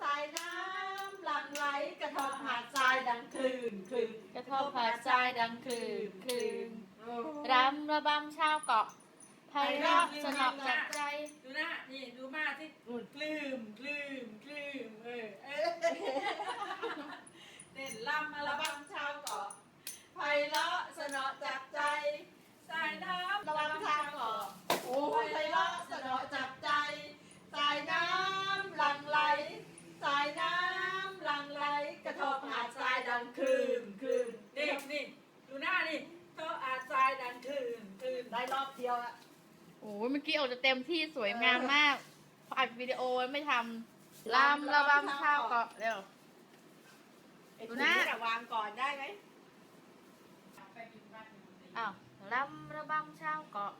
สายน้ำหลั่งไหลกระทบหาดทรายดังคลื่นคลื่นกระทบหาดทรายดังคลืนคลืนรำระบำชาวเกาะไพเราะสนอจับใจดูหน้านี่ดูมาที่คลืมคลืมคลืมเออเออเต้นลำมา ระ ละบ้าง บำชาวเกาะไพเราะสนอจับใจ สายน้ำ ระบำชาวเกาะโอ้ยไพเราะสนอจับใจ สายน้ำหลั่งไหล สายน้ำหลั่งไหลกระทบหาดทรายดังคลื่นคลื่น นี่นี่ดูหน้านี่เธออาจทรายดังคลืม คลืมได้รอบเดียวอะโอ้ยเมื่อกี้ออกจะเต็มที่สวยงามมากพออัดวิดีโอไม่ทำรำระบำชาวเกาะเร็ว ไอ้ดูถุงนะ นี่วางก่อนได้ไหมอ้าวรำระบำชาวเกาะ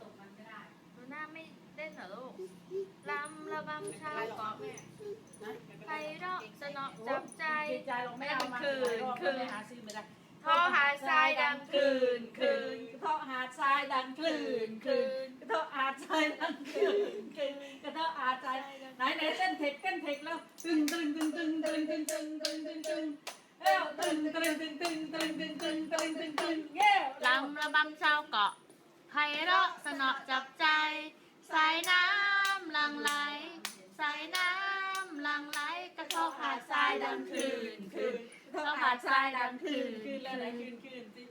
ตกมันไม่ได้ดูหน้าไม่เต้นเหรอลูกรำระบำชาวเกาะนะไพเราะสนอจับใจจิตใจลงไม่เอามาคืนคืนไม่หาซื้อไม่ได้ ทอหาดทรายดังคลืนคลืนกระเทาะหายดังคลื่นคลื่นกระเทาะหาดทรายดังคลื่นคลื่นกระเทาะหาดทรายไหนไหนเต้นเทคเต้นเทคแล้วตึงตึงตึงตึงตึงตึงตึงตึงตึงตึงเอ้วตึงตึงตึงตึงตึงตึงตึงตึงตึงตึงเย้วลำระบำชาวเกาะไพเราะสนอจับใจ สายน้ำหลังไหล สายน้ำหลังไหลกระทบหาดทรายดังคลื่นคลื่นกระเทาะหาดทรายดังคลื่นคลื่นแล้วไหนคลื่นคลื่นสิ